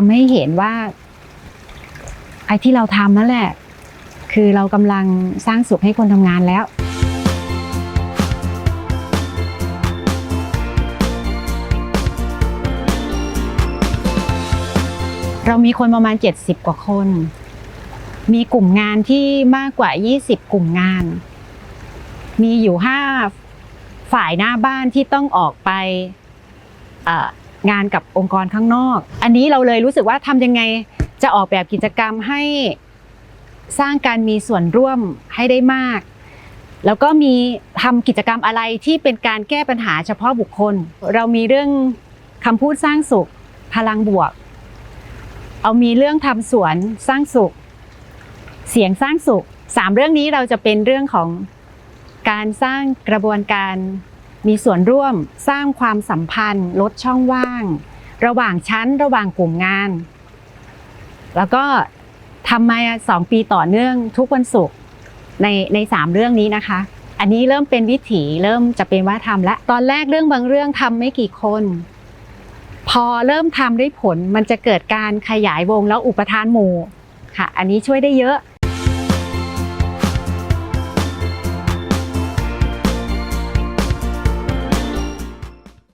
ทำให้เห็นว่า ไอ้ที่เราทำนั่นแหละ คือเรากำลังสร้างสุขให้คนทำงานแล้วเรามีคนประมาณ 70 กว่าคน มีกลุ่มงานที่มากกว่า 20 กลุ่มงาน มีอยู่ 5 ฝ่ายหน้าบ้านที่ต้องออกไปอ่อ งานกับองค์กรข้างนอก อันนี้เราเลยรู้สึกว่าทำยังไงจะออกแบบกิจกรรมให้สร้างการมีส่วนร่วมให้ได้มาก แล้วก็มีทำกิจกรรมอะไรที่เป็นการแก้ปัญหาเฉพาะบุคคล เรามีเรื่องคำพูดสร้างสุข พลังบวก เอามีเรื่องทำสวนสร้างสุข เสียงสร้างสุขสามเรื่องนี้เราจะเป็นเรื่องของการสร้างกระบวนการ มีส่วนร่วมสร้างความสัมพันธ์ ลดช่องว่าง ระหว่างชั้นระหว่างกลุ่มงาน แล้วก็ทำมาสองปีต่อเนื่องทุกวันศุกร์ในในสามเรื่องนี้นะคะ อันนี้เริ่มเป็นวิถีเริ่มจะเป็นว่าทำและตอนแรกเรื่องบางเรื่องทำไม่กี่คน พอเริ่มทำได้ผลมันจะเกิดการขยายวงแล้วอุปทานหมู่ค่ะ อันนี้ช่วยได้เยอะ